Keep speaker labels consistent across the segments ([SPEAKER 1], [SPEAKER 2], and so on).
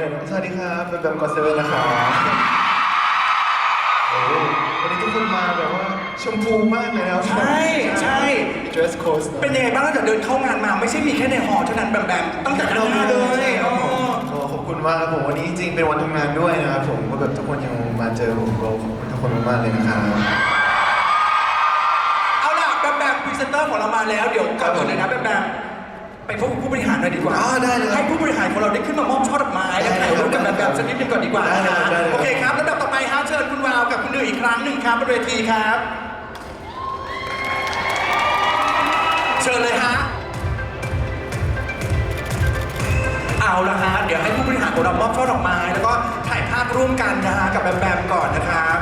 [SPEAKER 1] ก่อนเลยนะสวัสดีครับเป็นแบบกอเซเว่นนะครับโอ้วันนี้ทุกคนมาแบบว่าชมพูมากเลยนะครับ
[SPEAKER 2] ใช่ใช่
[SPEAKER 1] มี dress code ะ
[SPEAKER 2] เป็นยังไงบ้างตั้งแต่เดินเข้างานมาไม่ใช่มีแค่ในหอเท่านั้นแบมแบมตั้งแต่ข้างหน้าเลย
[SPEAKER 1] ใช่ครับผม
[SPEAKER 2] อ๋อ
[SPEAKER 1] ก็ขอบคุณมากครับผมวันนี้จริงๆเป็นวันทำงานด้วยนะครับผมก็แบบทุกคนยังมาเจอผมก็ขอบคุณทุกคนมากๆเลยนะครับ
[SPEAKER 2] เอาล่ะแบมแบมพรีเซนเตอร์ของเรามาแล้วเดี๋ยวก่อนอื่นเลยนะแบมแบม ไปพบกับผู้บริหารหน่อยดีกว่า
[SPEAKER 1] อ๋อได้เลย
[SPEAKER 2] ให้ผู้บริหารของเราได้ขึ้นมามอบช่อดอกไม้และถ่ายรูปกับแบมแบมสักนิดนึงก่อนดีกว่านะ
[SPEAKER 1] ได้
[SPEAKER 2] ฮะ
[SPEAKER 1] เลยได้เลย
[SPEAKER 2] โอเคครับแล้วต่อไปฮะเชิญคุณวาวกับคุณหนึ่งอีกครั้งหนึ่งครับบนเวทีครับ เชิญเลยฮะ เอาละฮะ เดี๋ยวให้ผู้บริหารของเรามอบช่อดอกไม้ แล้วก็ถ่ายภาพร่วมกันนะฮะกับแบมแบมก่อนนะครับ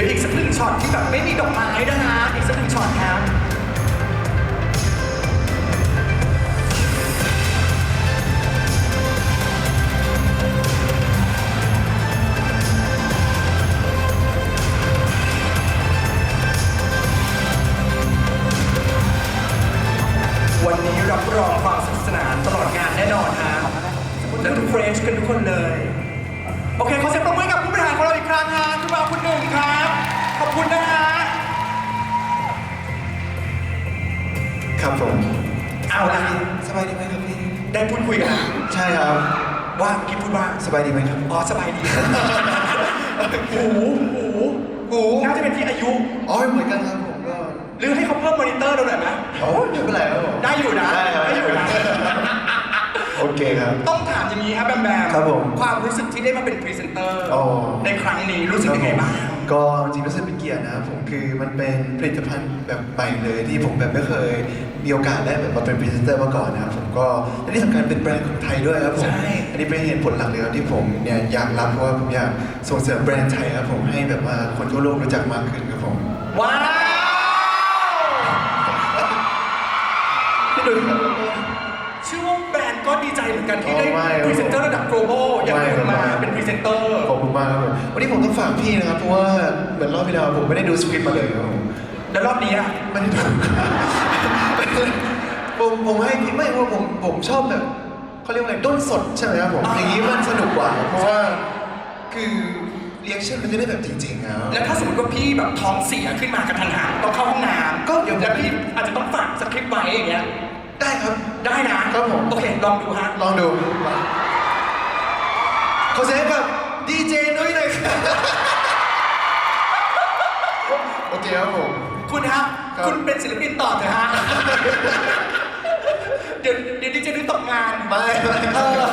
[SPEAKER 2] ดี๋ยวอีกสักหนึ่งช็อตที่แบบไม่มีดอกไม้นะฮะอีกสักหนึ่งช็อตครับวันนี้รับรองความสนุกสนานตลอดงานแน่นอนฮะและทุกเฟรชกันทุกคนเลย โอเคขอเสียงปรบมือให้กับผู้บริหารของเราอีกครั้งฮะคุณบ่าวคุณหนึ่งครับ ขอบคุณนะฮะ
[SPEAKER 1] ครับผม
[SPEAKER 2] เอาละ
[SPEAKER 1] สบายดีไหมครับพี่
[SPEAKER 2] ได้พูดคุยกันแล้ว
[SPEAKER 1] ใช่ครับ
[SPEAKER 2] ว่าพี่พูดว่า
[SPEAKER 1] สบายดีไหมครับ
[SPEAKER 2] อ๋อสบายดีหูหู
[SPEAKER 1] หู
[SPEAKER 2] น่าจะเป็นที่อายุ
[SPEAKER 1] อ๋อเหมือนกันครับผมก็
[SPEAKER 2] หรือให้เขาเพิ่มมอนิเตอร์เราหน่อยไหม
[SPEAKER 1] โอ้ไม่เป็นไรครับผม
[SPEAKER 2] ได้อยู่นะ
[SPEAKER 1] ได้ครับ
[SPEAKER 2] ได้อยู่นะ
[SPEAKER 1] โอเคครับ
[SPEAKER 2] ต้องถามอย่างนี้ครับแบมแบม
[SPEAKER 1] ครับผม
[SPEAKER 2] ความรู้สึกที่ได้มาเป็นพรีเซนเตอร์
[SPEAKER 1] อ๋อ
[SPEAKER 2] ในครั้งนี้รู้สึกยังไงบ้าง
[SPEAKER 1] ก็จริงๆรู้สึกเป็นเกียรตินะครับผมคือมันเป็นผลิตภัณฑ์แบบใหม่เลยที่ผมแบบไม่เคยมีโอกาสได้แบบมาเป็นพรีเซนเตอร์มาก่อนนะครับผมก็และที่สำคัญเป็นแบรนด์ของไทยด้วยครับผม
[SPEAKER 2] ใช่
[SPEAKER 1] อันนี้เป็นเหตุผลหลักเลยครับที่ผมเนี่ยอยากรับเพราะว่าผมอยากส่งเสริมแบรนด์ไทยครับผมให้แบบว่าคนทั่วโลกรู้จักมากขึ้นครับผม
[SPEAKER 2] ว้าว
[SPEAKER 1] พี่ดุยครับ
[SPEAKER 2] ชื่อว่าแบรน ด์ก็ดีใจเหมือนกันที่ได้
[SPEAKER 1] อ๋อไม่ครับ
[SPEAKER 2] พรีเซนเตอร์ระดับ global อย่าง
[SPEAKER 1] ไม่
[SPEAKER 2] คุณ
[SPEAKER 1] ครับ
[SPEAKER 2] มา
[SPEAKER 1] ไม่
[SPEAKER 2] เป็นพรีเซนเตอร์
[SPEAKER 1] ขอบคุณมากครับผมวันนี้ผมต้องฝากพี่นะครับ เพราะว่าเหมือนรอบที่แล้วผมไม่ได้ดูสคริปต์มาเลยครับผม
[SPEAKER 2] แล้วรอบนี้อะ
[SPEAKER 1] ไม่ได้ดูผมผมให้พี่ไม่เพราะผมผมชอบแบบเขาเรียกว่าอะไรด้นสดใช่ไหมครับผมอย่างนี้มันสนุกกว่า เพราะว่าคือเรียกชั่นมันจะได้แบบจริงๆครับ
[SPEAKER 2] แล้วถ้าสมมติว่าพี่แบบท้องเสียขึ้นมากระทันหันต้องเข้าห้องน้ำ
[SPEAKER 1] ก็เดี๋ยว
[SPEAKER 2] แล้วพี่อาจจะต้องฝากสคริปต์ไว้อย่างเงี้ย
[SPEAKER 1] ได้ครับ
[SPEAKER 2] ได้นะครับ
[SPEAKER 1] ผม
[SPEAKER 2] โอเค ลองดูฮะ
[SPEAKER 1] ลองดูขอเสียงให้กับดีเจนุ้ยหน่อยครับโอเคครับผม
[SPEAKER 2] คุณฮะ
[SPEAKER 1] ครับ
[SPEAKER 2] คุณเป็นศิลปินต่อเถอะฮะ เดี๋ยวเดี๋ยวดีเจนุ้ยตกงาน
[SPEAKER 1] ไม่ไม่
[SPEAKER 2] เออ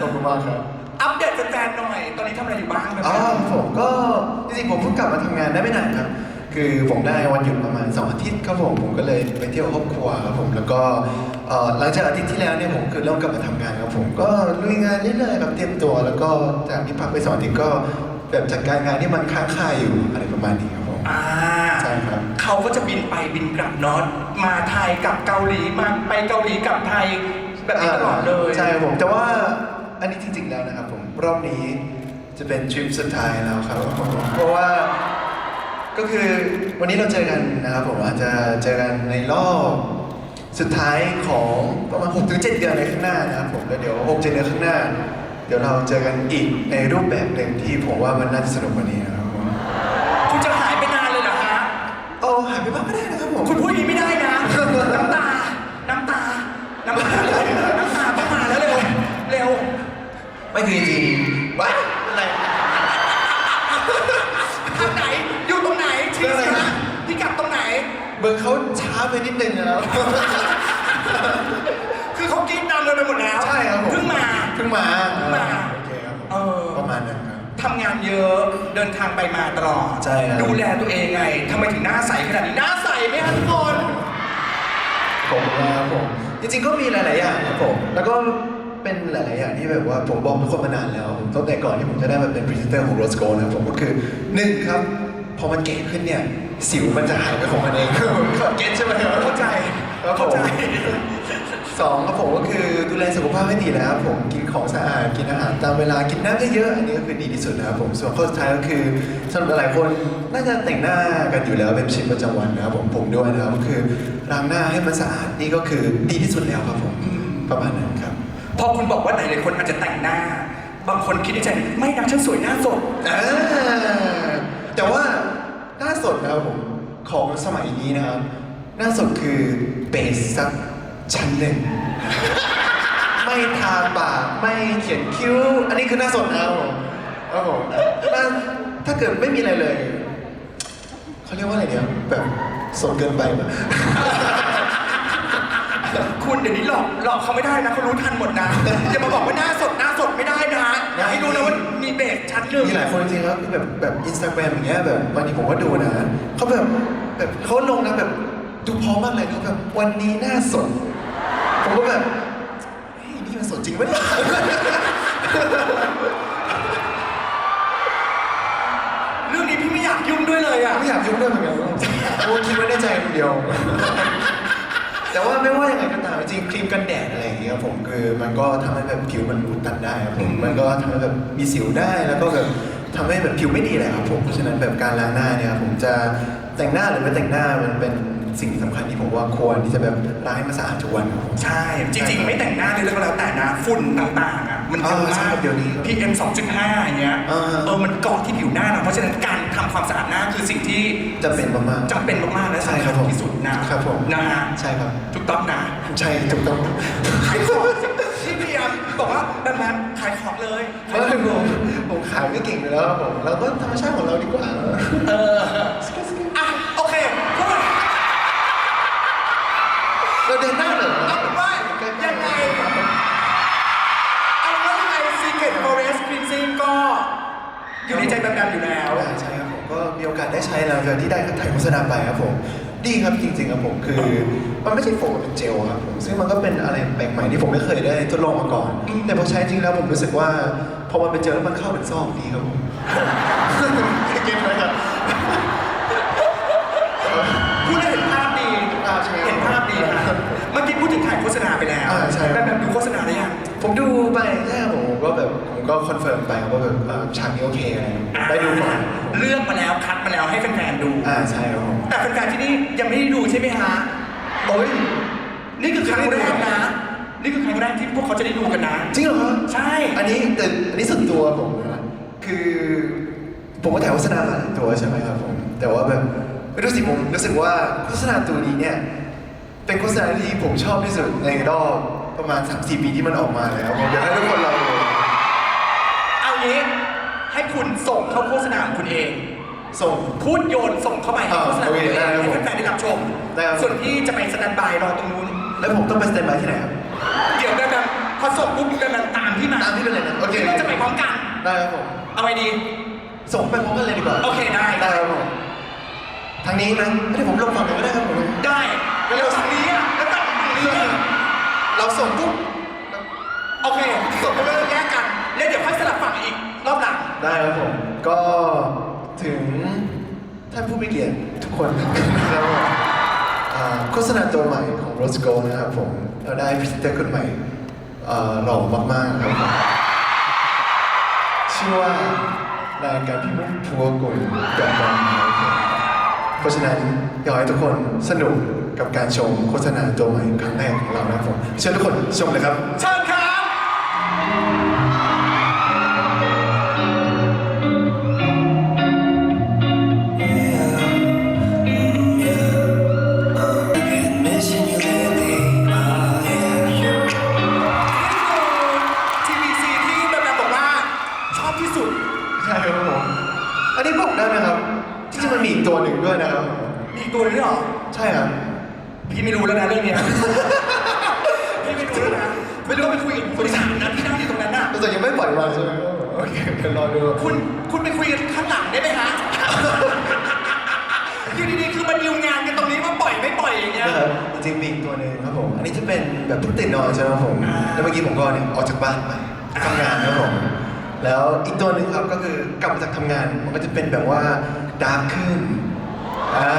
[SPEAKER 1] ขอบคุณมากครับ
[SPEAKER 2] อัปเดตแฟนๆหน่อย ตอนนี้ทำอะไรอยู่บ้างแบบ
[SPEAKER 1] อ๋อผมก็จริงๆผมเพิ่งกลับมาทำงานได้ไม่นานครับ คือผมได้วันหยุดประมาณ2อาทิตย์ครับผมผมก็เลยไปเที่ยวครอบครัวครับผมแล้วก็เอ่อหลังจากอาทิตย์ที่แล้วเนี่ยผมคือเริ่มกลับมาทำงานครับผมก็ลุยงานเรื่อยๆแบบเตรียมตัว แล้วก็จากที่พักไปสองอาทิตย์ก็แบบจัดการงานที่มันค้างคาอยู่อะไรประมาณนี้ครับผม
[SPEAKER 2] อ่า
[SPEAKER 1] ใช่ครับ
[SPEAKER 2] เขาก็จะบินไปบินกลับเนอตมาไทยกลับเกาหลีมาไปเกาหลีกลับไทยแบบนี้ตลอดเลย
[SPEAKER 1] ใช่ครับผมแต่ว่าอันนี้จริงๆแล้วนะครับผมรอบนี้จะเป็นทริปสุดท้ายแล้วครับผมเพราะว่า ก็คือวันนี้เราเจอกันนะครับผมอาจจะเจอกันในรอบสุดท้ายของประมาณ6-7 เดือนในข้างหน้านะครับผมแล้วเดี๋ยว6-7เดือนข้างหน้า เดี๋ยวเราเจอกันอีกในรูปแบบหนึ่งที่ผมว่ามันน่าจะสนุกกว่านี้นะครับผม
[SPEAKER 2] คุณจะหายไปนานเลยเหรอฮะ
[SPEAKER 1] เอาหายไปบ้างก็ได้นะครับผม
[SPEAKER 2] คุณพูดอย่างนี้ไม่ได้นะ น้ำตา น้ำตา น้ำตาน้ำตาต้องมาแล้วเร็ว เร็ว
[SPEAKER 1] ไม่คือจริงๆว้ายอะไร
[SPEAKER 2] ทางไหน อยู่ตรงไหนชี้สิฮะพี่กลับตรงไหน
[SPEAKER 1] เบอร์เขาช้า ไปนิดนึงนะครับ
[SPEAKER 2] คือเขากรีดดังเลยไปหมดแล้ว
[SPEAKER 1] ใช่ครับผม
[SPEAKER 2] เพิ่งมา
[SPEAKER 1] เพิ่งมา
[SPEAKER 2] เพิ่งมา
[SPEAKER 1] โอเคครับผม
[SPEAKER 2] เออ
[SPEAKER 1] ประมาณนั้นครับ
[SPEAKER 2] ทำงานเยอะเดินทางไปมาตลอด
[SPEAKER 1] ใช่ครับ
[SPEAKER 2] ดูแลตัวเองไงทำไมถึงหน้าใสขนาดนี้หน้าใสไหมคะทุกคน
[SPEAKER 1] ผมนะครับผมจริงๆก็มีหลาย ๆ อย่างครับผมแล้วก็เป็นหลาย ๆ อย่างที่แบบว่าผมบอกทุกคนมานานแล้วผมตั้งแต่ก่อนที่ผมจะได้มาเป็นพรีเซนเตอร์ของ Rose Gold นะครับผมก็คือหนึ่งครับ พอมันเก๋ขึ้นเนี่ย สิวมันจะหายไปของมันเองครับผมเก็ตใช่ไหมครับ
[SPEAKER 2] เข้าใจ
[SPEAKER 1] ครับผม
[SPEAKER 2] เข้าใจ
[SPEAKER 1] สองครับผมก็คือดูแลสุขภาพให้ดีนะครับผมกินของสะอาดกินอาหารตามเวลากินน้ำเยอะๆอันนี้ก็คือดีที่สุดนะครับผมส่วนข้อสุดท้ายก็คือสำหรับหลายคนน่าจะแต่งหน้ากันอยู่แล้วเป็นชีวิตประจำวันนะครับผมผมด้วยนะครับก็คือล้างหน้าให้มันสะอาดนี่ก็คือดีที่สุดแล้วครับผมประมาณนั้นครับ
[SPEAKER 2] พอคุณบอกว่าหลายๆคนอาจจะแต่งหน้า บางคนคิดในใจไม่นะฉันสวยหน้าสด
[SPEAKER 1] อ่าแต่ว่าหน้า สดนะครับผมของสมัยนี้นะครับ หน้าสดคือเบสซักชั้นหนึ่ง ไม่ทาปากไม่เขียนคิ้ว อันนี้คือหน้าสดนะครับผมครับผมหน้าถ้าเกิดไม่มีอะไรเลยเขาเรียกว่าอะไรเนี่ยแบบสดเกินไปแบบ
[SPEAKER 2] คุณเดี๋ยวนี้หลอกหลอกเขาไม่ได้นะเขารู้ทันหมดนะอย่ามาบอกว่าหน้าสดหน้าสดไม่ได้นะอยากให้รู้นะว่ามีเบสชั้นหนึ่ง
[SPEAKER 1] มีหลายคนจริงๆครับแบบแบบอินสตาแกรมอย่างเงี้ยแบบบางทีผมก็ดูนะเขาแบบแบบเขาลงนะแบบดูพร้อมมากเลยเขาแบบวันนี้หน้าสดผมก็แบบเฮ้ยนี่มันสดจริงปะเนี่ย
[SPEAKER 2] ริง
[SPEAKER 1] ครีมกันแดดอะไรอย่างเงี้ยครับผมคือมันก็ทำให้แบบผิวมันอุดตันได้ครับผมมันก็ทำให้แบบมีสิวได้แล้วก็แบบทำให้แบบผิวไม่ดีเลยครับผมเพราะฉะนั้นแบบการล้างหน้าเนี่ยครับผมจะแต่งหน้าหรือไม่แต่งหน้ามันเป็นสิ่งสำคัญที่ผมว่าควรที่จะแบบล้างให้มันสะอาดทุกวันครับผม
[SPEAKER 2] ใช่ จริงๆ ไม่แต่งหน้าเลยแล้วก็แล้วแต่นะฝุ่นต่างๆอะ มันเยอะ
[SPEAKER 1] อ่าใช่
[SPEAKER 2] มาก
[SPEAKER 1] ครับเดี๋ยวนี้
[SPEAKER 2] PM 2.5อย่างเงี้ย
[SPEAKER 1] อ่า
[SPEAKER 2] เออมันเกาะที่ผิวหน้าเราเพราะฉะนั้นการทำความสะอาดหน้าคือสิ่งที่
[SPEAKER 1] จำเป็นมากๆ
[SPEAKER 2] จำเป็นมากๆและ
[SPEAKER 1] ใช่
[SPEAKER 2] สำ
[SPEAKER 1] ครั
[SPEAKER 2] คั
[SPEAKER 1] บ
[SPEAKER 2] ญ
[SPEAKER 1] ผม
[SPEAKER 2] ที่สุดนะครับ
[SPEAKER 1] ผม
[SPEAKER 2] นะฮะ
[SPEAKER 1] ใช่ครับ
[SPEAKER 2] ถูกต้องนะ
[SPEAKER 1] ใช่ถูกต้อง
[SPEAKER 2] ขายของที่พยายามบอกว่าแบบนั้นขายของเลย
[SPEAKER 1] เพราะผมผมขายไม่เก่งอยู่แล้วครับผมเราก็ธรรมชาติของเราดีกว่า
[SPEAKER 2] เอออ่ ก็
[SPEAKER 1] มีโอกาสได้ใช้หลังจากที่ได้ถ่ายโฆษณาไปครับผมดีครับจริงๆครับผมคือมันไม่ใช่โฟมมันเป็นเจลครับผมซึ่งมันก็เป็นอะไรแปลกใหม่ที่ผมไม่เคยได้ทดลองมาก่อน
[SPEAKER 2] อืม
[SPEAKER 1] แต่พอใช้จริงแล้วผมรู้สึกว่าพอมันเป็นเจลแล้วมันเข้าเป็นซอกดีครับผมเก็ตไหมครับ
[SPEAKER 2] พูดได้เห็นภาพดี
[SPEAKER 1] อ่าใช่
[SPEAKER 2] เห็นภาพดีค่ะเมื่อกี้พูดถึงถ่ายโฆษณาไปแล้ว
[SPEAKER 1] อ่าใช่
[SPEAKER 2] แบบแบบดูโฆษณาหรือยัง
[SPEAKER 1] ผมดูไปใช่ครับผมผมก็แบบผมก็คอนเฟิร์มไปว่าแบบเอ่อฉากนี้โอเคอะไรได้ดูก่อน
[SPEAKER 2] เลือกมาแล้วคัดมาแล้วให้แฟนๆดู
[SPEAKER 1] อ่าใช่ครับผม
[SPEAKER 2] แต่แฟนๆที่นี่ยังไม่ได้ดูใช่ไหมฮะ
[SPEAKER 1] โอ้ย
[SPEAKER 2] นี่คือครั้งแรกนะ นี่คือครั้งแรกที่พวกเขาจะได้ดูกันนะ
[SPEAKER 1] จริงเหรอ
[SPEAKER 2] ใช่
[SPEAKER 1] อันนี้แต่อันนี้ส่วนตัวผมนะคือ ผมก็ถ่ายโฆษณามาหลายตัวใช่ไหมครับผมแต่ว่าแบบไม่รู้สิผมรู้สึกว่าโฆษณาตัวนี้เนี่ยเป็นโฆษณาที่ผมชอบที่สุดในรอบประมาณ3-4ปีที่มันออกมาแล้วผมอยากให้ทุกคนลองดู
[SPEAKER 2] เอางี้ให้ คุณส่งเข้าโฆษณาของคุณเอง
[SPEAKER 1] ส่ง
[SPEAKER 2] พูดโยนส่งเข้าไปให้โฆษณาของคุณเอง
[SPEAKER 1] อ่าโอเคได้ครับ
[SPEAKER 2] ให้แฟนๆได้รับชม
[SPEAKER 1] ได้ครับ
[SPEAKER 2] ส่วนพี่จะไปสแตนบายรอตรงนู้น
[SPEAKER 1] แล้วผมต้องไปสแตนบายที่ไหนครับ
[SPEAKER 2] เดี๋ยวแบบพอส่งปุ๊บแบบตามที่มา
[SPEAKER 1] ตามที่เป็นเลยนะโอเค
[SPEAKER 2] ที่เราจะไปพร้อมกัน
[SPEAKER 1] ได้ครับผม
[SPEAKER 2] เอาไงดี
[SPEAKER 1] ส่งไปพร้อมกันเลยดีกว่า
[SPEAKER 2] โอเคได้
[SPEAKER 1] ได้ครับผมทางนี้นะไม่ได้ผมลงฝั่งไหนก็ได้ครับผม
[SPEAKER 2] ได้แล้วเราทางนี้อะแล้วตัดทางนี้อะ
[SPEAKER 1] เราส่งปุ๊บ
[SPEAKER 2] โอเคส่งไปเลยแยกกัน แล้วเดี๋ยวค่อยสลับ
[SPEAKER 1] ได้ครับผม ก็ถึงท่านผู้มีเกียรติทุกคนนะครับอ่าโฆษณาตัวใหม่ของ Rose Gold นะครับผมเราได้พรีเซนเตอร์คนใหม่อ่าหล่อมากๆครับผมชื่อว่านายการพิมุขพัวกุลแบบบอลครับผมเพราะฉะนั้นอยากให้ทุกคนสนุกกับการชมโฆษณาตัวใหม่ครั้งแรกของเรานะครับผมเชิญทุกคนชมเลยครับ
[SPEAKER 2] เชิญ
[SPEAKER 1] ไม่รู้
[SPEAKER 2] แล้วนะเรื่องเนี้ย พี่ไม่รู้แล้วนะไม่รู้ว่าไปคุยกับคนที่สามนะที่นั่งอยู่ตรงนั้นน่ะ
[SPEAKER 1] แต่ยังไม่ปล่อยมาใช่ไหมครับโอเคเดี๋ยวรอดู
[SPEAKER 2] คุณคุณไปคุยกันข้างหลังได้ไหมฮะ อยู่ดีๆคือมันดิวงานกันตรงนี้ว่าปล่อยไม่ปล่อยอย่างเงี้ย
[SPEAKER 1] นะครับจริงๆมีอีกตัวหนึ่งครับผม อันนี้จะเป็นแบบเพิ่งตื่นนอนใช่ไหมครับผม
[SPEAKER 2] อ่า
[SPEAKER 1] แล้วเมื่อกี้ผมก็เนี่ยออกจากบ้านไปทำงานครับผม แล้วอีกตัวหนึ่งครับก็คือกลับมาจากทำงาน มันก็จะเป็นแบบว่าดาร์กขึ้นอ่า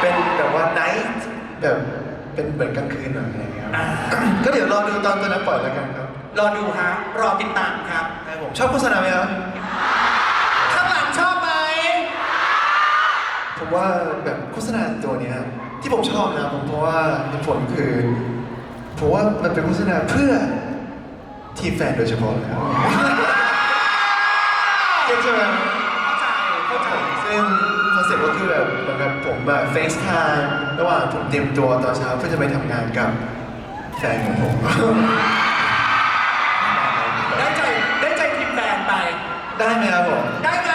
[SPEAKER 1] เป็นแบบว่าไนท์ แบบเป็นเหมือนกลางคืนหน่อยอะไรอย่างเงี้ยครับ
[SPEAKER 2] อ่า
[SPEAKER 1] ก็เดี๋ยวรอดูตอนตัวนั้นปล่อยแล้วกันครับ
[SPEAKER 2] รอดูฮะ รอติดตามครับ
[SPEAKER 1] ครับผมชอบโฆษณาไหมครับ
[SPEAKER 2] ข้างหลังชอบไหม
[SPEAKER 1] ผมว่าแบบโฆษณาตัวเนี้ยที่ผมชอบนะผมเพราะว่าเหตุผลคือผมว่ามันเป็นโฆษณาเพื่อทีมแฟนโดยเฉพาะเลยครับเก็ตใช่ไหม มือนกับผมแบบเฟซไทม์ระหว่างผมเตรียมตัวตอนเช้าเพื่อจะไปทำงานกับแฟนของผม
[SPEAKER 2] ได้ใจได้ใจทีมแฟนไป
[SPEAKER 1] ได้ไหมครับผม
[SPEAKER 2] ได้ไหม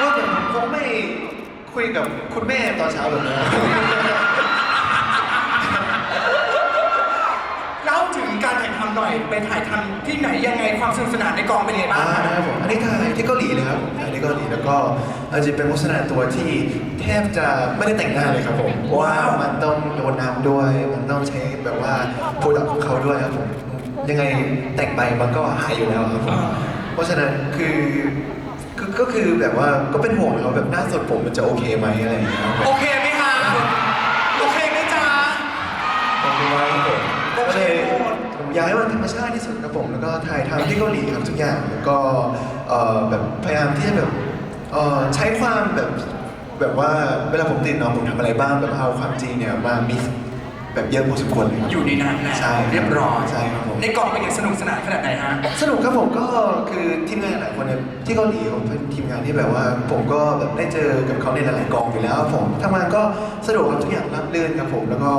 [SPEAKER 1] ว่าแบบผมคงไม่คุยกับคุณแม่ตอนเช้าแบบนั้น
[SPEAKER 2] เล่าถึงการถ่ายทำ หน่อยไปถ่ายทำที่ไหนยังไงความสนุกสนานในกองเป็นยังไงบ้าง
[SPEAKER 1] อ่านะครับผมอันนี้ถ่ายที่เกาหลีเลยครับผมถ่ายที่เกาหลีแล้วก็อาจจะเป็นโฆษณาตัวที่แทบจะไม่ได้แต่งหน้าเลยครับผมเพราะว่ามันต้องโดนน้ำด้วย มันต้องใช้แบบว่าโปรดักต์ของเขาด้วยครับผมยังไงแต่งไปมันก็หายอยู่แล้วครับผมเพราะฉะนั้นคือคือก็คือแบบว่าก็เป็นห่วงเขาแบบหน้าสดผมมันจะโอเคไหมอะไรอย่างเงี้ยครับผม
[SPEAKER 2] โอเคไห
[SPEAKER 1] ม อยากให้มันธรรมชาติที่สุดครับผมแล้วก็ถ่ายทำที่เกาหลีครับทุกอย่างแล้วก็เอ่อแบบพยายามที่จะแบบเอ่อใช้ความแบบแบบว่าเวลาผมตื่นนอนผมทำอะไรบ้างแบบเอาความจริงเนี่ยมามิกซ์แบบเยอะพอสมควรเลยครับ
[SPEAKER 2] อยู่ในนั้นแหละ
[SPEAKER 1] ใช่
[SPEAKER 2] เรียบร้อย
[SPEAKER 1] ใช่ครับผม
[SPEAKER 2] ในกองเป็นไงสนุกสนานขนาดไหนฮะ
[SPEAKER 1] สนุกครับผมก็คือทีมงานหลายคนเนี่ยที่เกาหลีผมเป็นทีมงานที่แบบว่า ผมก็แบบได้เจอกับเขาในหลาย ๆ กองอยู่แล้วครับผมทำงานก็สะดวกครับทุกอย่างรับรื่นครับผม แล้วก็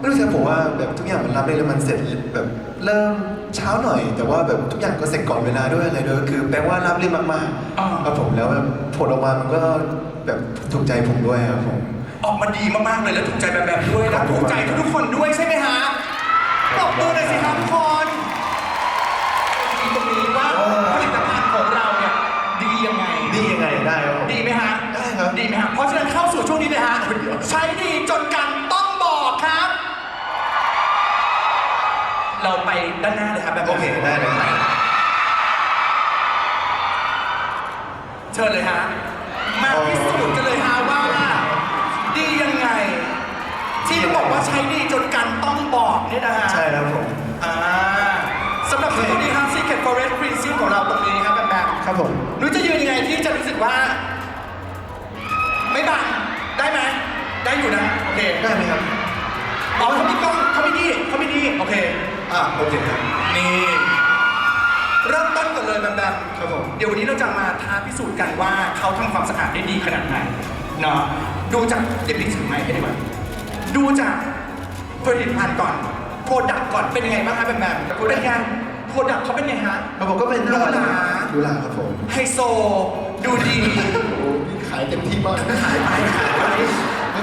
[SPEAKER 1] ไม่รู้สิผมว่าแบบทุกอย่างมันรับรื่นแล้วมันเสร็จแบบเริ่มเช้าหน่อย แต่ว่าแบบทุกอย่างก็เสร็จก่อนเวลาด้วยอะไรด้วยคือแปลว่ารับรื่นมาก
[SPEAKER 2] อ่า
[SPEAKER 1] ๆครับผมแล้วแบบผลออกมามันก็แบบถูกใจผมด้วยครับผม
[SPEAKER 2] ออกมาดีมากๆเลยแล้วถูกใจแบบแบบด้วยแล้วถูกใจทุกๆคนด้วยใช่ไหมฮะตบมือหน่อยสิครับทุกคนดีตรงนี้ว่าผลิตภัณฑ์ของเราเนี่ยดียังไง
[SPEAKER 1] ดียังไงได้ครับผม
[SPEAKER 2] ดีไหมฮะ
[SPEAKER 1] ได้ครับ
[SPEAKER 2] ดีไหมฮะเพราะฉะนั้นเข้าสู่ช่วงนี้เลยฮะใช้ดีจนกันต้องบอกครับ เราไปด้านหน้าเลยครับแบบ
[SPEAKER 1] โอเคได้เลยครับ
[SPEAKER 2] เชิญเลยฮะ มาพิสูจน์กันเลยฮะว่า ดียังไง ที่บอกว่าใช้ดีจนกันต้องบอกเนี่ยนะฮะ
[SPEAKER 1] ใช่ครับผม
[SPEAKER 2] อ่าสำหรับตัวนี้ครับ Secret Forest Cleansing ของเราตรงนี้ครับแบบแบบ
[SPEAKER 1] ครับผม
[SPEAKER 2] นุ้ยจะยืนยังไงที่จะรู้สึกว่า ไม่บังได้ไหมได้อยู่นะ โอเค
[SPEAKER 1] ได้ไหมครับ
[SPEAKER 2] อ๋อเขามีกล้องเขามีดีเขามีดีโอเค
[SPEAKER 1] อะโอเคครับ
[SPEAKER 2] นี่เริ่มต้นกันเลยแบบแบบ
[SPEAKER 1] ครับผม
[SPEAKER 2] เดี๋ยววันนี้เราจะมาท้าพิสูจน์กันว่าเขาทำความสะอาดได้ดีขนาดไหนเนาะดูจากเดี๋ยวพี่ถือไม้ให้ดีกว่าดูจากผลิตภัณฑ์ก่อนโปรดักต์ก่อนเป็นยังไงบ้างคะแบบแบบเป็นไงโปรดักต์เขาเป็นไงฮะ
[SPEAKER 1] ครับผมก็เป็น
[SPEAKER 2] หรูหรา
[SPEAKER 1] ดูหลาครับผม
[SPEAKER 2] ไฮโซ ดูดี
[SPEAKER 1] โอ้โหนี่ขายเต็มที่มากขายไปขายไปก็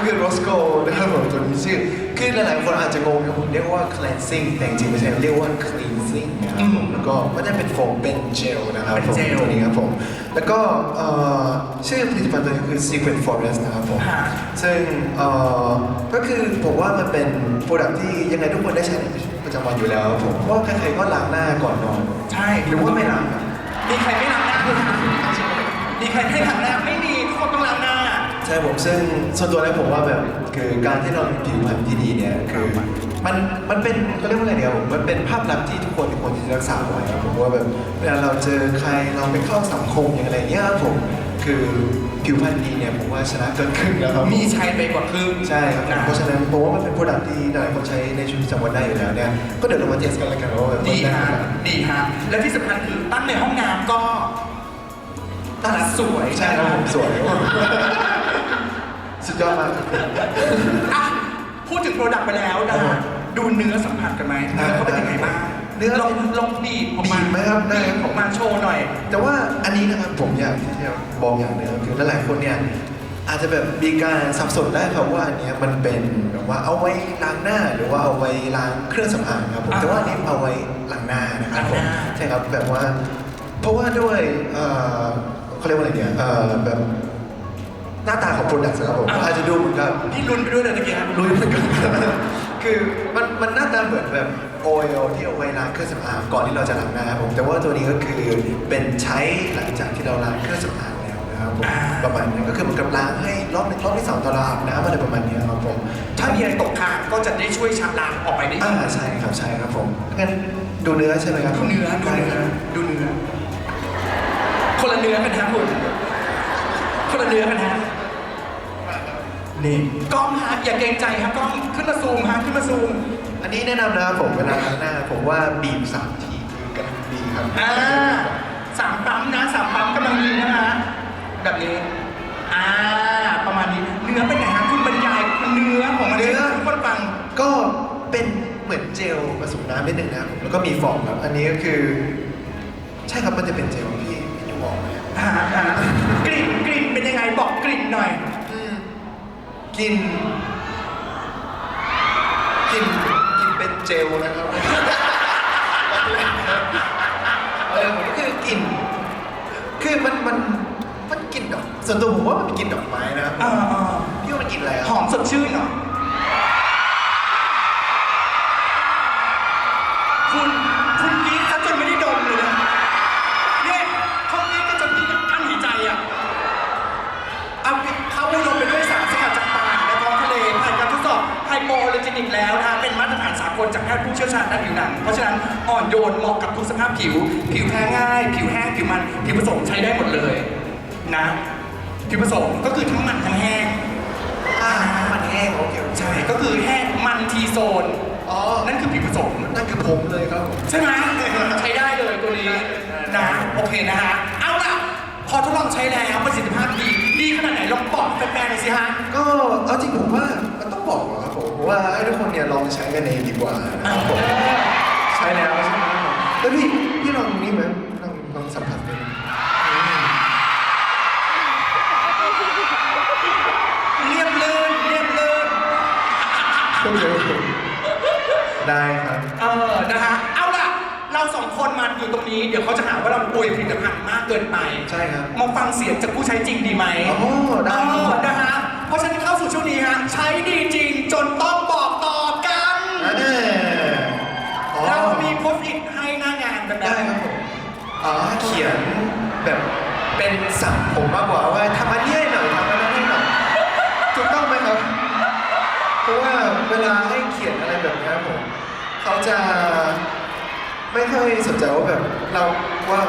[SPEAKER 1] คือโรสโกนะครับผมตัวนี้ชื่อคือหลายๆคนอาจจะงงครับผมเรียกว่า cleansing แต่จริงๆไม่ใช่เรียกว่า cleansing นะครับผมแล้วก็มันจะเป็นโฟมเป็นเจลนะครับ
[SPEAKER 2] เป็น
[SPEAKER 1] ผม
[SPEAKER 2] เจล
[SPEAKER 1] ตัวนี้ครับผมแล้วก็เอ่อชื่อผลิตภัณฑ์ตัวนี้คือ Secret Forest นะครับผม
[SPEAKER 2] ฮะ
[SPEAKER 1] ซึ่งเอ่อก็คือผมว่ามันเป็นโปรดักที่ยังไงทุกคนได้ใช้ในชีวิตประจำวันอยู่แล้วครับผมเพราะว่าใครๆก็ล้างหน้าก่อนนอน
[SPEAKER 2] ใช่
[SPEAKER 1] หรือว่าไม่ล้างครับ
[SPEAKER 2] มีใครไม่ล้างหน้ามีใครไม่ล้างหน้าไม่มี
[SPEAKER 1] ใช่ผมซึ่งส่วนตัวแล้วผมว่าแบบคือการที่เรามีผิวพรรณที่ดีเนี่ยคือมันมันเป็นเขาเรียกว่าอะไรเนี่ยผมมันเป็นภาพลักษณ์ที่ทุกคนควรที่จะรักษาไว้ครับผมว่าแบบเวลาเราเจอใครเราไปเข้าสังคมอย่างอะไรเงี้ยครับผมคือผิวพรรณดีเนี่ยผมว่าชนะเกินครึ่งแล้วครับ
[SPEAKER 2] มีใช้ไปกว่าครึ่ง
[SPEAKER 1] ใช่ครับ
[SPEAKER 2] นะ
[SPEAKER 1] เพราะฉะนั้นผมว่ามันเป็นโปรดักที่หลายคนใช้ในชีวิตประจำวันได้อยู่แล้วเนี่ยก็เดี๋ยวเรามาเทสกันแล้วกันว่าแบบ
[SPEAKER 2] ดี
[SPEAKER 1] มัน
[SPEAKER 2] ฮะ
[SPEAKER 1] ได้ไหม
[SPEAKER 2] ดีฮะและที่สำคัญคือตั้งในห้องน้ำก็ตั้งสวย
[SPEAKER 1] ใช่ครับผมสวย สุดยอดมากครับ
[SPEAKER 2] อะพูดถึงโปรดักต์ไปแล้วนะ
[SPEAKER 1] ครั
[SPEAKER 2] ฮะ
[SPEAKER 1] บผม
[SPEAKER 2] ดูเนื้อสัมผัสกันไหมเนื้อเขาเป็นยังไงบ้าง
[SPEAKER 1] เนื้อ
[SPEAKER 2] ลองลองบีบออกมา
[SPEAKER 1] บีบไหมครับได้
[SPEAKER 2] บี
[SPEAKER 1] ครับ
[SPEAKER 2] ออกมาโชว์หน่อย
[SPEAKER 1] แต่ว่าอันนี้นะครับผมอยากที่จะบอกอย่างหนึงคือหลายๆคนเนี่ยอาจจะแบบมีการสับสนได้ครับว่าอันเนี้ยมันเป็นแบบว่าเอาไว้ล้างหน้าหรือว่าเอาไว้ล้างเครื่องสำอางครับผม
[SPEAKER 2] อ่า
[SPEAKER 1] แต่ว่าอันนี้เอาไว้ล้างหน้านะครับผม
[SPEAKER 2] ล้างหน้า
[SPEAKER 1] ใช่ครับแบบว่า เพราะว่าด้วยเอ่อเขาเรียกว่าอะไรเนี่ยเอ่อแบบ หน้าตาของโปรดักต์ครับผมอาจจะดูเหมือนกับ
[SPEAKER 2] นี่ลุ้นไปด้วยเลยตะกี้ฮะ
[SPEAKER 1] รู้เหมือนกันคือมันมันหน้าตาเหมือนแบบโอเอลที่เอาไว้ล้างเครื่องสำอางก่อนที่เราจะล้างหน้าครับผมแต่ว่าตัวนี้ก็คือเป็นใช้หลังจากที่เราล้างเครื่องสำอางแล้วนะครับผม
[SPEAKER 2] อ่า
[SPEAKER 1] ประมาณนี้ก็คือเหมือนกับล้างให้รอบหนึ่งรอบที่สองตอนเราอาบน้ำอะไรประมาณนี้ครับผม
[SPEAKER 2] ถ้ามีอะไรตกค้างก็จะได้ช่วยชักล้างออกไปได้
[SPEAKER 1] อ่า
[SPEAKER 2] อีก
[SPEAKER 1] ใช่ครับใช่ครับผมงั้นดูเนื้อใช่ไหมครับ
[SPEAKER 2] ดูเนื้อดูเนื้อ
[SPEAKER 1] ได้ครับ
[SPEAKER 2] ดูเนื้อคนละเนื้อกันฮะคุณคนละเนื้อกันฮะ นี่กล้องฮะอย่าเกรงใจครับกล้องขึ้นมาซูมฮะขึ้นมาซูม
[SPEAKER 1] อันนี้แนะนำนะครับผมเวลาล้างหน้า ผมว่าบีบสามทีคือกำลังดีครับ
[SPEAKER 2] อ่าสามปั๊มนะสามปั๊มกำลังดีนะฮะแบบนี้อ่าประมาณนี้เนื้อเป็นไงฮะคุณบรรยายเนื้อของมันให้ทุกคนฟัง
[SPEAKER 1] ก็เป็นเหมือนเจลผสมน้ำนิดนึงนะครับผมแล้วก็มีฟองครับ อันนี้ก็คือ ใช่ครับมันจะเป็นเจลพี่พี่ยูบอกไหมครับ
[SPEAKER 2] อ่าอ่ากลิ่นกลิ่นเป็นยังไงบอกกลิ่นหน่อย
[SPEAKER 1] อืม กลินกลินกลินเป็นเจลนะครับเออผมก็คือกลิ่น คือมันมันมันกลิ่นดอกส่วนตัวผมว่ามันเป็นกลิ่นดอกไม้นะครับ
[SPEAKER 2] อ่าอ่า
[SPEAKER 1] พี่ว่ามันกลิ่นอะไร
[SPEAKER 2] ห
[SPEAKER 1] ค
[SPEAKER 2] อ
[SPEAKER 1] รับ
[SPEAKER 2] มสดชื่นเหรอ นิกแล้วนะเป็นมาตรฐานสากลจากแพทย์ผู้เชี่ยวชาญด้านผิวหนัง เพราะฉะนั้นอ่อนโยนเหมาะกับทุกสภาพผิว ผิวแพ้ง่าย ผิวแห้ง ผิวมัน ผิวผสมใช้ได้หมดเลยนะ ผิวผสมก็คือทั้งมันทั้งแห้ง
[SPEAKER 1] อ่ามันแห้งโอเค
[SPEAKER 2] ใช่ ก็คือแห้งมันทีโซน
[SPEAKER 1] อ๋อ
[SPEAKER 2] นั่นคือผิวผสม
[SPEAKER 1] นั่นคือผมเลยครับผม
[SPEAKER 2] ใช่ไหมใช้ได้เลยตัวนี้นะ โอเคนะฮะ เอาล่ะ พอทดลองใช้แล้วประสิทธิภาพดี ดีขนาดไหนลองบอกแฟนๆหน่อยสิฮะ
[SPEAKER 1] ก็เอาจริงผมว่ามันต้องบอกอะครับผมเพราะ ว่าให้ทุกคนเนี่ยลองใช้กันเองดีกว่านะครับผมใช้แล้วใช่ไหมครับผมแล้วพี่พี่ลองนี่ไหมลองลองสัมผัสดู
[SPEAKER 2] เรียบลื่นเรียบลื่น
[SPEAKER 1] ช่วยเร็วได้ครับ
[SPEAKER 2] เออนะฮะเอาล่ะ เราสองคนมาอยู่ตรงนี้เดี๋ยวเขาจะหาว่าเราอวยผลิตภัณฑ์มากเกินไป
[SPEAKER 1] ใช่ครับ
[SPEAKER 2] มาฟังเสียงจากผู้ใช้จริงดีไหม
[SPEAKER 1] อ๋อได้ครับ
[SPEAKER 2] เออนะฮะเพราะฉะนั้นเข้าสู่ช่วงนี้ฮะใช้ดีจริงจนต้อง
[SPEAKER 1] อ๋อเขียนแบบเป็นสับผมมากกว่าว่าทำอันนี้ให้หน่อยทำอันนั้นให้หน่อยถูกต้องไหมครับ เพราะว่าเวลาให้เขียนอะไรแบบนี้ครับผมเขาจะไม่ค่อยสนใจว่าแบบเราว่า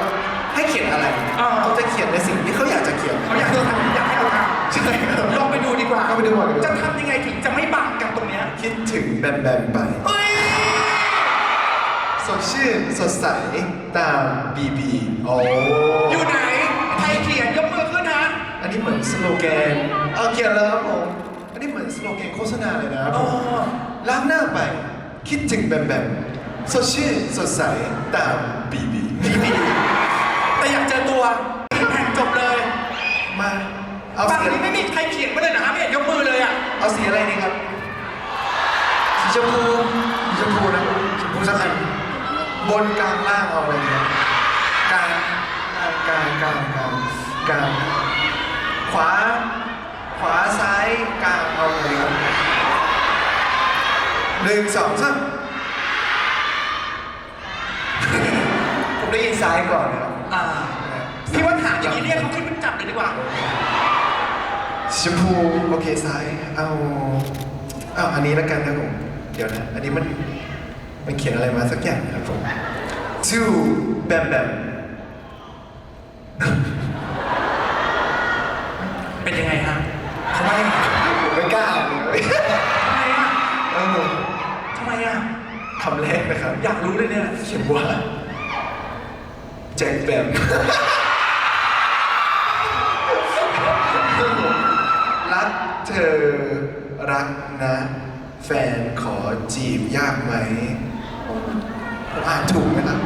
[SPEAKER 1] ให้เขียนอะไร
[SPEAKER 2] อ่า
[SPEAKER 1] เขาจะเขียนในสิ่งที่เขาอยากจะเขียน
[SPEAKER 2] เขาอยากจะทำอยากให้เราท
[SPEAKER 1] ใช่ครับำ
[SPEAKER 2] ลองไปดูดีกว่า
[SPEAKER 1] เข้าไปดูก่อนดีกว่า
[SPEAKER 2] จะทำยังไงถึงจะไม่บังกันตรงเนี้ย
[SPEAKER 1] คิดถึงแบมแบมไป
[SPEAKER 2] เฮ้ย
[SPEAKER 1] สดชื่นสดใสตามบีบีโอ้
[SPEAKER 2] อยู่ไหน ใครเขียนยกมือขึ้นนะ
[SPEAKER 1] อันนี้เหมือนสโลแกนเอาเขียนแล้วครับผม อันนี้เหมือนสโลแกนโฆษณาเลยนะครับผม
[SPEAKER 2] อ๋อ
[SPEAKER 1] ล้างหน้าไปคิดถึงแบมแบมสดชื่นสดใสตามบีบี
[SPEAKER 2] บีบีแต่อยากเจอตัวแผ่นจบเลย
[SPEAKER 1] มาเอา
[SPEAKER 2] ฝั่ง
[SPEAKER 1] สี
[SPEAKER 2] นี้ไม่มีใครเขียนมาเลยนะฮะไม่เห็นยกมือเลยอะ
[SPEAKER 1] เอาสีอะไรดีครับสีชมพูสีชมพูนะชมพูสักอัน บนกลางล่างเอาอะไรดีครับกลางกลางกลางกลางกลางขวา ขวาซ้ายกลางเอาอะไรดีครับหนึ่งสองสามผมได้ยินซ้ายก่อนนะครับ
[SPEAKER 2] อ่าพี่ว่าถามอย่างนี้เรียกเขาขึ้นมาจับเลยดีกว่า
[SPEAKER 1] ชมพูโอเคซ้ายเอาเอาอันนี้แล้วกันครับผมเดี๋ยวนะ อันนี้มัน มันเขียนอะไรมาสักอย่างนะครับผม to แบมแบม
[SPEAKER 2] เป็นยังไงฮะเขาว่ายังไง
[SPEAKER 1] ผมไม่กล้าอ่านเลย
[SPEAKER 2] ทำไมอะ
[SPEAKER 1] เออ
[SPEAKER 2] ทำไมอะ
[SPEAKER 1] คำแรกนะครับ
[SPEAKER 2] อยากรู้เลยเนี่ย
[SPEAKER 1] เขียนว่าแจ็คแบมรักเธอรักนะ แฟนขอจีบยากไหมผม อ่านถูกไหมครับ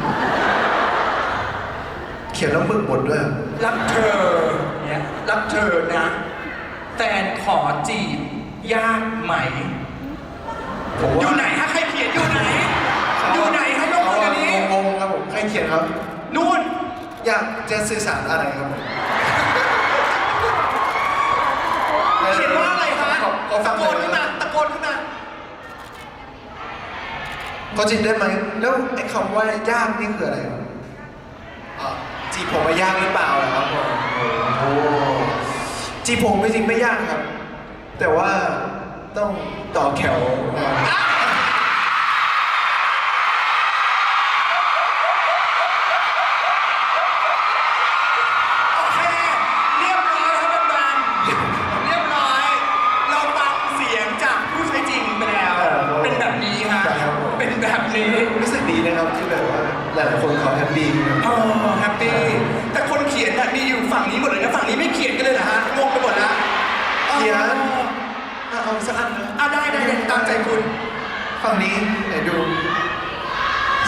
[SPEAKER 1] เขียนแล้วมึกบทด้วย
[SPEAKER 2] รักเธอเนี่ยรักเธอนะแฟนขอจีบยากไหม
[SPEAKER 1] ผม
[SPEAKER 2] อ
[SPEAKER 1] ว่า
[SPEAKER 2] ยู่ไหนฮะใครเขียนอยู่ไหน อยู่ไหนให้ยกมือเดี๋ยวนี้
[SPEAKER 1] งงๆครับผมใครเขียนครับ
[SPEAKER 2] นู่น
[SPEAKER 1] อยากจะสื่อสารอะไรครับผม
[SPEAKER 2] เขียนว่าอะไรคะ
[SPEAKER 1] ขอขอฟั
[SPEAKER 2] ตะ
[SPEAKER 1] ง
[SPEAKER 2] โก
[SPEAKER 1] หน่อย
[SPEAKER 2] นขึ้นมาตะโกนขึ้นมา
[SPEAKER 1] เขาจีบได้ไหม แล้วไอ้คำว่ายากนี่คืออะไรครับอะจีบผมว่ายากหรือเปล่าเหรอครับผมโอ้โหจีบผมจริงๆไม่ยากครับ แต่ว่าต้องต่อแถวนะครับ
[SPEAKER 2] โอเค เรียบร้อยครับบันๆเรียบร้อย เราฟังเสียงจากผู้ใช้จริงไปแล้ว เป็นแบบนี้ฮะ เป็นแบบนี้
[SPEAKER 1] รู้สึกดีนะครับที่แบบว่าหลายๆคนเขาแฮปปี้ครับ
[SPEAKER 2] เออแฮปปี้ แต่คนเขียนน่ะมีอยู่ฝั่งนี้หมดเลยนะ ฝั่งนี้ไม่เขียนกันเลยเหรอฮะ งงไปหมดละ
[SPEAKER 1] เขียน
[SPEAKER 2] ออ
[SPEAKER 1] อะเอาสักอันนะ
[SPEAKER 2] อะได้ได้ได้ตามใจคุณ
[SPEAKER 1] ฝั่งนี้ไหนดู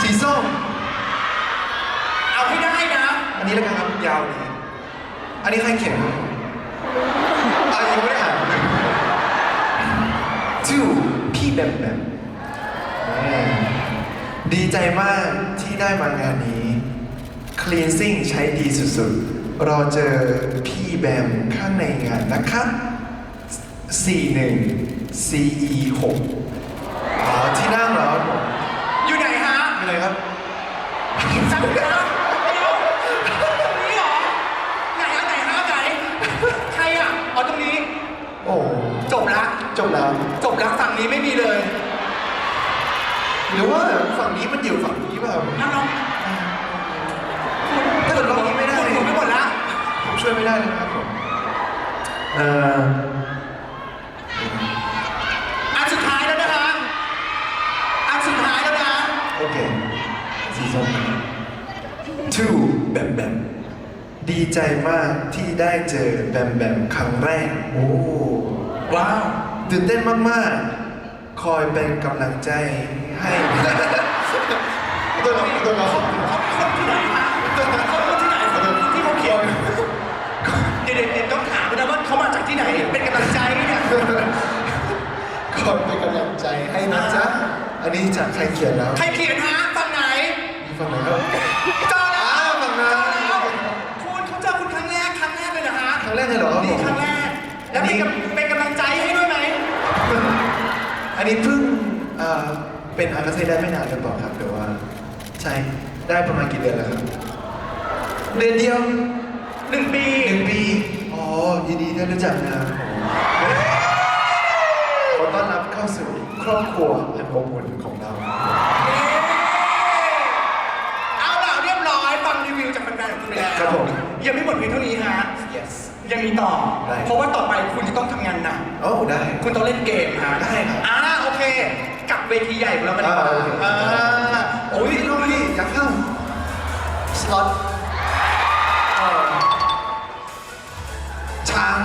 [SPEAKER 1] สีส้ม
[SPEAKER 2] เอาให้ได้นะ
[SPEAKER 1] อันนี้แล้วกันครับยาวนี้อันนี้ใครเขียนครับอะยังไม่ได้อ่าน two พี่แบมแบมอืมดีใจมากที่ได้มางานนี้ cleansing ใช้ดีสุดๆรอเจอพี่แบมข้างในงานนะคะ41 CE 6 อ๋อที่นั่งเหรอครับผม
[SPEAKER 2] อยู่ไหนฮะ
[SPEAKER 1] อยู่ไหนครับ
[SPEAKER 2] จังนะเดี๋ยวตรงนี้เหรอไหนฮะไหนฮะไหนใครอะอ๋อตรงนี้
[SPEAKER 1] โอ้
[SPEAKER 2] จบละ
[SPEAKER 1] จบแล้ว
[SPEAKER 2] จบแล้วฝั่งนี้ไม่มีเลย
[SPEAKER 1] หรือว่าฝั่งนี้มันอยู่ฝั่งนี้เปล่า
[SPEAKER 2] อะน้อง
[SPEAKER 1] ถ้าเกิดรอบนี้ไม่ได้
[SPEAKER 2] ปวดหัวไปหมดละ
[SPEAKER 1] ผมช่วยไม่ได้เลยนะครับผมเอ่อ
[SPEAKER 2] อันสุดท้ายแล้วนะคะอันสุดท้ายแล้วนะ
[SPEAKER 1] โอเคสีส้ม two แบมแบมดีใจมากที่ได้เจอแบมแบมครั้งแรก โอ้
[SPEAKER 2] ว้าว
[SPEAKER 1] ตื่นเต้นมากๆ คอยเป็นกำลังใจให้ ตัวเราตัวเรา
[SPEAKER 2] คนที่ไหนฮะ เดี๋ยวเดี๋ยวต้องถามด้วยนะว่าเขามาจากที่ไหน เป็นกำลังใจเนี่ย
[SPEAKER 1] คอยเป็นกำลังใจให้นะจ๊ะ อันนี้จากใครเขียนแล้ว
[SPEAKER 2] ใครเขียนฮะฝั่งไหน
[SPEAKER 1] มีฝั่งไหนครับ
[SPEAKER 2] เจอแล้ว
[SPEAKER 1] อ่าฝั่งนั้น
[SPEAKER 2] เจอแล้วคุณเขาเจอคุณครั้งแรกครั้งแรกเลยนะฮะ
[SPEAKER 1] ครั้งแรกเลยเหรอครับ
[SPEAKER 2] นี่
[SPEAKER 1] ผม
[SPEAKER 2] ครั้งแรก แล้วเป็นกำเป็นกำลังใจให้ด้วยไหม
[SPEAKER 1] อันนี้เพิ่งเอ่อเป็นอากาเซ่ได้ไม่นานหรือเปล่าครับหรือว่า ใช่ได้ประมาณกี่เดือนแล้วครับ เดือนเดียว
[SPEAKER 2] หนึ่งปี
[SPEAKER 1] หนึ่งปีอ๋อยินดีได้รู้จักนะครับผมขอต้อนรับเข้าสู่ครอบครัวอันอบอุ่นของเรา
[SPEAKER 2] เอาล่ะเรียบร้อยฟังรีวิวจากแฟนๆของคุณไปแล้ว
[SPEAKER 1] ครับผม
[SPEAKER 2] ยังไม่หมดเพียงเท่านี้ฮะ
[SPEAKER 1] yes
[SPEAKER 2] ยังมีต่อ
[SPEAKER 1] ได้
[SPEAKER 2] เพราะว่าต่อไปคุณจะต้องทำงานหนัก
[SPEAKER 1] โอ้ได้
[SPEAKER 2] คุณต้องเล่นเกมฮะ
[SPEAKER 1] ได้ครับ
[SPEAKER 2] อ่าโอเค กลับเวทีใหญ่ของเรากันดีกว่า
[SPEAKER 1] อ่าโอเค
[SPEAKER 2] อ่า
[SPEAKER 1] โอ้ยน้องนี่อยากเข้าสล็อต ช้าง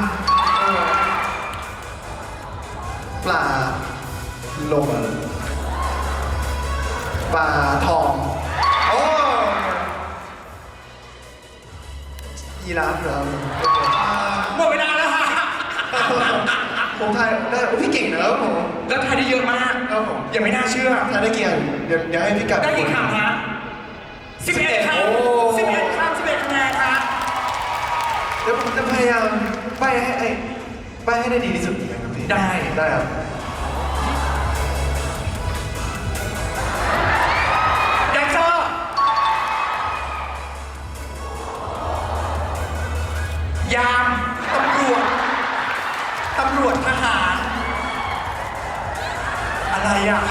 [SPEAKER 1] เอ่อปลาโลมาปลาทองโอ้ยีราฟเหรออ่า
[SPEAKER 2] หมดเวลาแล้วฮะ
[SPEAKER 1] ผมทายได้โอ้พี่เก่งนะครับผม
[SPEAKER 2] แล้วทายได้เยอะมาก
[SPEAKER 1] ครับผม
[SPEAKER 2] ยังไม่น่าเชื่อ
[SPEAKER 1] ทายได้กี่อันเดี๋ยวเดี๋ยวให้พี่กัด
[SPEAKER 2] ได้กี่คำฮะสิบเอ็ดค
[SPEAKER 1] โอ้ำ
[SPEAKER 2] สิบเอ็ดคำสิบเอ็ดคะแนนฮะ
[SPEAKER 1] เดี๋ยวผมจะพยายาม ใบให้ไอ้ใบให้ได้ดีที่สุดนะครับพี่
[SPEAKER 2] ได้
[SPEAKER 1] ได้ครับ
[SPEAKER 2] แดนเซอร์ยามตำรวจตำรวจทหาร อะไรอะ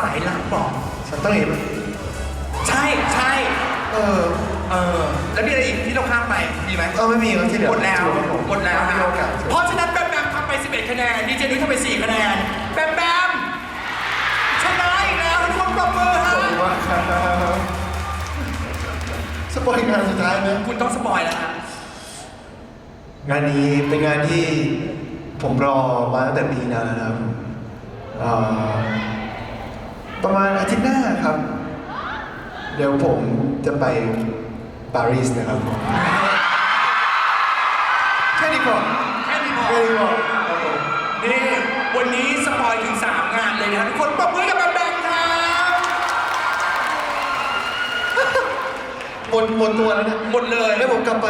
[SPEAKER 2] สายลับ
[SPEAKER 1] บ
[SPEAKER 2] อก
[SPEAKER 1] ฉันต้องเห็นไหม
[SPEAKER 2] ใช่ใช่
[SPEAKER 1] เออ
[SPEAKER 2] เออแล้วมีอะไรอีกที่เราข้ามไปมีไหม
[SPEAKER 1] เออไม่มีครับที่เหลือ
[SPEAKER 2] หมดแล้วหมดแล้วนะ
[SPEAKER 1] มีโอกาส
[SPEAKER 2] เพราะฉะนั้นแบมแบมทำไป 11 คะแนนดีเจนุ้ยทำไป 4 คะแนนแบมแบมชนะอีกแล้วทุกคนปรบมือ
[SPEAKER 1] ข
[SPEAKER 2] ฮะ
[SPEAKER 1] อบคุณมากครับสปอยงานสุดท้ายไหม
[SPEAKER 2] คุณต้องสปอยแล้วฮะ
[SPEAKER 1] งานนี้เป็นงานที่ผมรอมาตั้งแต่ปีนานแล้วนะครับเอ่อ ประมาณอาทิตย์หน้าครับ เดี๋ยวผมจะไปปารีสนะครับแค่นี้ก่อน
[SPEAKER 2] แค่นี้พอ
[SPEAKER 1] แค่นี้ก่อนครับผม
[SPEAKER 2] นี่ วันนี้สปอยถึง 3 งานเลยนะทุกคนปรบมือกับแบมแบมครับ
[SPEAKER 1] หมดหมดตัวแล้วเนี่ย
[SPEAKER 2] หมดเลย
[SPEAKER 1] แล้วผมกลับไป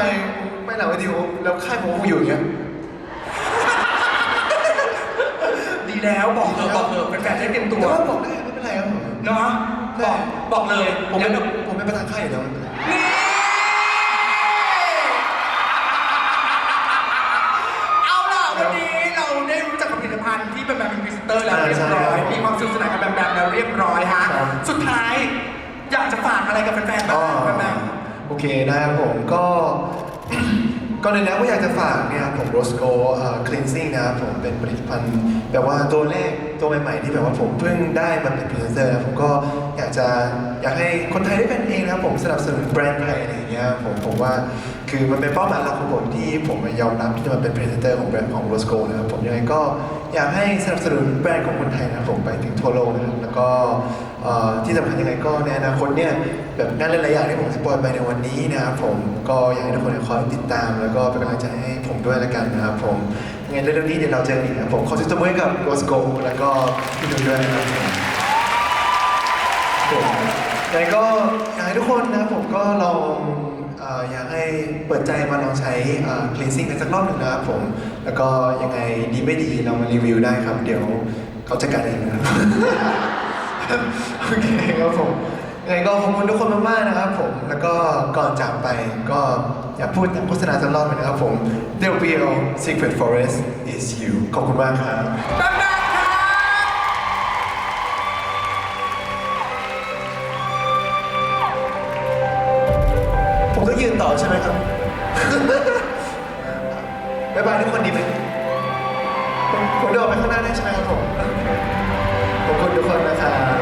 [SPEAKER 1] ไม่หลังวิดีโอแล้วค่ายผมคงอยู่อย่างเงี้ย
[SPEAKER 2] ดีแล้วบอกเถอะบอกเถอะเป็นแฟนๆจะได้เตรียมตัว
[SPEAKER 1] แต่ว่าบอกได้ไม่ เป็นไรครับผม
[SPEAKER 2] เนาะบอกบอกเลย
[SPEAKER 1] ผม
[SPEAKER 2] เดี๋
[SPEAKER 1] เป็
[SPEAKER 2] ย
[SPEAKER 1] น
[SPEAKER 2] วเดี๋ยว
[SPEAKER 1] ผมเป็นประธานค่ายอยู่แล้วไม่เป็นไร
[SPEAKER 2] นี่เอาล่ะวันนี้เราได้รู้จักกับผลิตภัณฑ์ที่แบมแบมเป็นพรีเซนเตอร์แล้วเรียบร้อย มีความสนุกสนานกับแบมแบมแล้วเรียบร้อยฮะ สุดท้ายอยากจะฝากอะไรกับแฟนๆบ้างแบมแบม
[SPEAKER 1] โอเคได้ครับผมก็ก่อนอื่นแล้วก็อยากจะฝากเนี่ยครับผม Rosco เอ่อ cleansing นะครับผมเป็นผลิตภัณฑ์แบบว่าตัวแรก ตัวใหม่ๆที่แบบว่าผมเพิ่งได้มาเป็นพรีเซนเตอร์ผมก็อยากจะอยากให้คนไทยได้วยกันเองนะครับผมสนับสนุนแบรนด์ไทยอะไรอย่างเงี้ยผมผมว่าคือมันเป็นเป้าหมายหลักของผมที่ผมยอมรับที่จะมาเป็นพรีเซนเตอร์ของแบรนด์ของ Rosco นะครับผมยังไงก็อยากให้สนับสนุนแบรนด์ของคนไทยนะครับผมไปถึงทั่วโลกนะครับแล้วก็ที่สำคัญยังไงก็ในอนาคตเนี่ยแบบงานหลายๆอย่างที่ผมสปอยไปในวันนี้นะครับผมก็อยากให้ทุกคนคอยติดตาม แล้วก็เป็นกำลังใจให้ผมด้วยละกันนะครับผม ยังไงเร็วๆนี้เดี๋ยวเราเจอกันอีกนะผมขอสิสเตอร์มือให้กับ Rosco แล้วก็พี่นุ้ยด้วยนะครับผมผมยังไงก็อยากให้ทุกคนนะผมก็ลองเอ่ออยากให้เปิดใจมาลองใช้ cleansing กันสักรอบหนึ่งนะครับผม แล้วก็ยังไงดีไม่ดีเรามารีวิวได้ครับ เดี๋ยวเขาจะกันเองนะครับ โอเคครับผม ยังไงก็ขอบคุณทุกคนมากๆนะครับผม แล้วก็ก่อนจากไปก็อยากพูดทางโฆษณาสักรอบหนึงนะครับผม The real secret forest is you ขอบคุณมากครับ
[SPEAKER 2] แบมแบมครับ
[SPEAKER 1] ผมต้องยืนต่อใช่ไหมครับ บ๊ายบายทุกคนดีไหมผมผมเดินออกไปข้างหน้าได้ใช่ไหมครับผม ขอบคุณทุกคนนะครับ